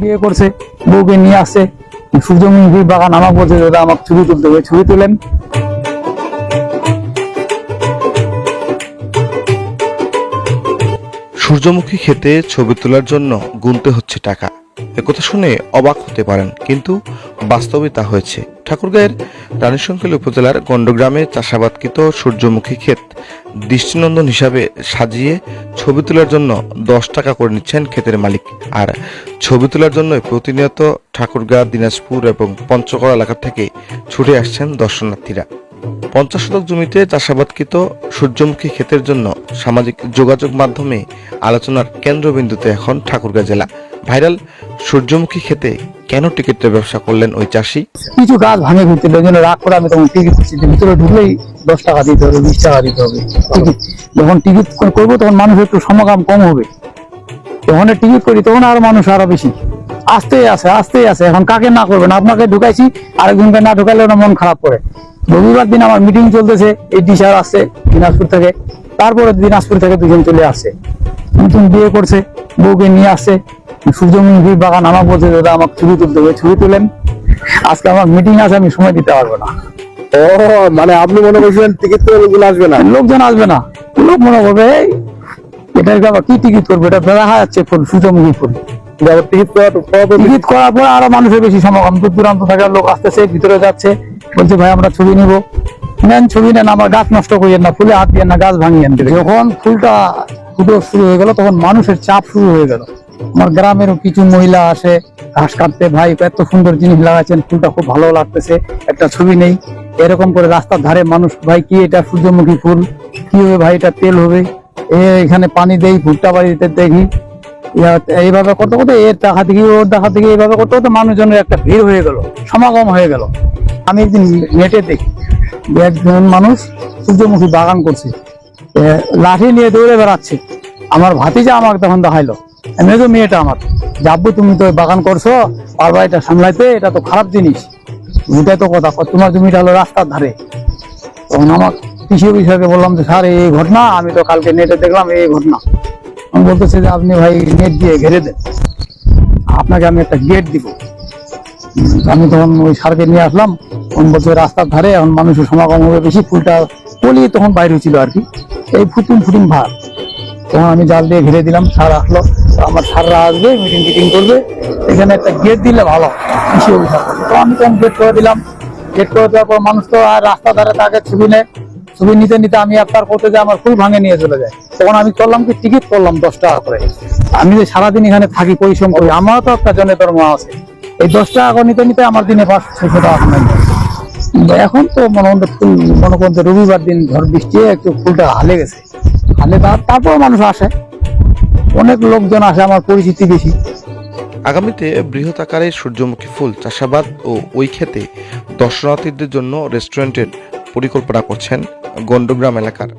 বিয়ে করছে, বউকে নিয়ে আসছে। সূর্যমুখী বাগান আমার বলছে দাদা, আমাকে ছবি তুলতে হবে, ছবি তুলেন। সূর্যমুখী খেতে ছবি তোলার জন্য গুনতে হচ্ছে টাকা। একথা শুনে অবাক হতে পারেন, কিন্তু বাস্তবে তা হয়েছে। ঠাকুরগাঁয়ের রানীশঙ্কেল উপজেলার গণ্ডগ্রামে চাষাবাদকৃত সূর্যমুখী ক্ষেত দৃষ্টিনন্দন হিসাবে সাজিয়ে ছবি তোলার জন্য দশ টাকা করে নিচ্ছেন ক্ষেতের মালিক। আর ছবি তোলার জন্য প্রতিনিয়ত ঠাকুরগাঁ, দিনাজপুর এবং পঞ্চগড় এলাকা থেকে ছুটে আসছেন দর্শনার্থীরা। পঞ্চাশ শতক জমিতে চাষাবাদকৃত সূর্যমুখী ক্ষেতের জন্য সামাজিক যোগাযোগ মাধ্যমে আলোচনার কেন্দ্রবিন্দুতে এখন ঠাকুরগাঁ জেলা। ভাইরাল সূর্যমুখী ক্ষেতে কেন টিকিটের ব্যবসা করলেন ওই চাষি? কিছু গাছ ভাঙে ফিরছিল ওই জন্য রাগ করে আমি তখন টিকিট ভিতরে ঢুকলেই দশ টাকা দিতে হবে, বিশ টাকা দিতে হবে। টিকিট, যখন টিকিট করব, তখন মানুষের একটু সমাগম কম হবে। যখন টিকিট করি, তখন আরও মানুষ আরও বেশি। আসতেই আসে আসতেই আসে এখন কাকে না করবেন? আপনাকে ঢুকাইছি, আরেকজনকে না ঢুকাইলে ওরা মন খারাপ করে। রবিবার দিন আমার মিটিং চলতেছে এই টিচার আসছে দিনাজপুর থেকে। তারপরে দিনাজপুর থেকে দুজন চলে আসছে। নতুন বিয়ে করছে বউকে নিয়ে আসছে। সূর্যমুখী বাগান আমার বলছে দাদা আমাকে ছবি তুলতে হবে। ছবি তুলেন। আজকে আমার মিটিং আছে আমি সময় দিতে পারব না। ও মানে আপনি মনে করছিলেন টিকিট লোকগুলো আসবে না? লোকজন আসবে না। লোক মনে করবে এটার আবার কি টিকিট করবে? এটা দেখা যাচ্ছে ফুল সূর্যমুখী ফুল। টিকিট করা করা টিকিট করার পর আরও মানুষের বেশি সমাগম। দূর দূরান্ত থেকে লোক আসতেছে ভিতরে যাচ্ছে। বলছে ভাই আমরা ছবি নিব। নেন ছবি নেন আমার গাছ নষ্ট করিয়েন না ফুলে হাত দিয়ে না গাছ ভাঙিয়েন। যখন ফুলটা ফুটো শুরু হয়ে গেল তখন মানুষের চাপ শুরু হয়ে গেল। আমার গ্রামেরও কিছু মহিলা আসে ঘাস কাটতে ভাই এত সুন্দর জিনিস লাগাচ্ছেন ফুলটা খুব ভালো লাগতেছে একটা ছবি নেই। এরকম করে রাস্তার ধারে মানুষ ভাই কি এটা সূর্যমুখী ফুল? কি হবে ভাই এটা তেল হবে? এখানে পানি দেই ভুট্টা বাড়িতে দেখি। এইভাবে করতে করতে এর দেখা থেকে ওর দেখা থেকে এইভাবে করতে করতে মানুষজনের একটা ভিড় হয়ে গেল, সমাগম হয়ে গেল। আমি একদিন নেটে দেখি, একজন মানুষ সূর্যমুখী বাগান করছে লাঠি নিয়ে দৌড়ে বেড়াচ্ছে। আমার ভাতিজা আমাকে তখন দেখাইলো মেজো মেয়েটা আমার যাব্বু তুমি তো বাগান করছ পারবা এটা সামলাইতে, এটা তো খারাপ জিনিস। এটাই তো কথা তোমার জমিটা হলো রাস্তার ধারে। তখন আমার কৃষি বিষয়কে বললাম যে, স্যার, এই ঘটনা, আমি তো কালকে নেটে দেখলাম, এই ঘটনা। আমি বলতেছে যে আপনি ভাই নেট দিয়ে ঘেরে দেন। আপনাকে আমি একটা গেট দিব। আমি তখন ওই সারকে নিয়ে আসলাম। তখন বলছে, রাস্তার ধারে এখন মানুষের সমাগম হবে বেশি। ফুলটা কলি তখন বাইরে হয়েছিল আর কি। এই ফুটুন ফুটুন ভার তখন আমি জাল দিয়ে ঘিরে দিলাম। সার আসলো। আমার সাররা আসবে মিটিং টিটিং করবে। এখানে একটা গেট দিলে ভালো কৃষি অফিসার। তো আমি তখন গেট করে দিলাম। গেট করে দেওয়ার পর মানুষ তো আর রাস্তা ধারে তাকে ছবি নেয়। ছবি নিতে নিতে আমি আপনার করতে যে আমার ফুল ভাঙে নিয়ে চলে যায়। তখন আমি করলাম কি টিকিট করলাম দশ টাকা করে। আমি যে সারাদিন এখানে থাকি, পরিশ্রম করি আমারও তো একটা জনের ধর্ম আছে। এই দশ টাকা করে নিতে নিতে আমার দিনে পাঁচ ছয়শো টাকা এখন তো মনে ফুল, মনে করেন যে রবিবার দিন ঝড় বৃষ্টি, একটু ফুলটা হালে গেছে। হালে তার- তারপর মানুষ আসে। অনেক লোকজন আসে, আমার পরিচিতি বেশি। আগামীতে বৃহৎ আকারে সূর্যমুখী ফুল চাষাবাদ ও ওই ক্ষেতে দর্শনার্থীদের জন্য রেস্টুরেন্টের পরিকল্পনা করছেন গণ্ডগ্রাম এলাকার।